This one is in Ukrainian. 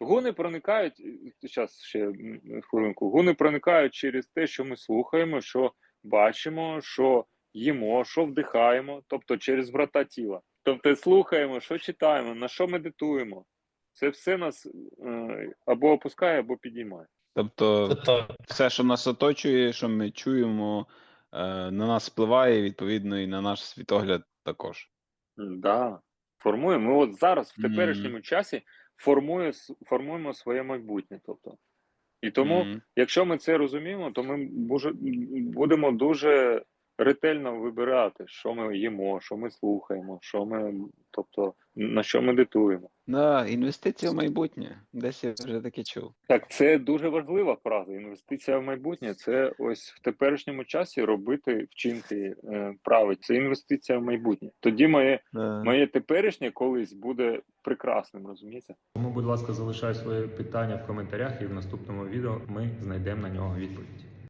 Гуни проникають зараз ще хвилинку. Гуни проникають через те, що ми слухаємо, що бачимо, що їмо, що вдихаємо, тобто через врата тіла. Тобто слухаємо, що читаємо, на що медитуємо. Це все нас е, або опускає, або підіймає. Тобто, все, що нас оточує, що ми чуємо, е, на нас впливає, відповідно, і на наш світогляд також. Да. Формуємо. Ми от зараз, в теперішньому часі, формує, формуємо своє майбутнє. Тобто. І тому, Мгм. якщо ми це розуміємо, то ми може будемо дуже ретельно вибирати, що ми їмо, що ми слухаємо, що ми, тобто, на що медитуємо. Да, інвестиція в майбутнє. Десь я вже таке чув. Так, це дуже важлива фраза. Інвестиція в майбутнє це ось в теперішньому часі робити вчинки е, правильно. Це інвестиція в майбутнє. Тоді моє, Да. моє теперішнє колись буде прекрасним, розумієте? Тому, будь ласка, залишай свої питання в коментарях, і в наступному відео ми знайдемо на нього відповідь.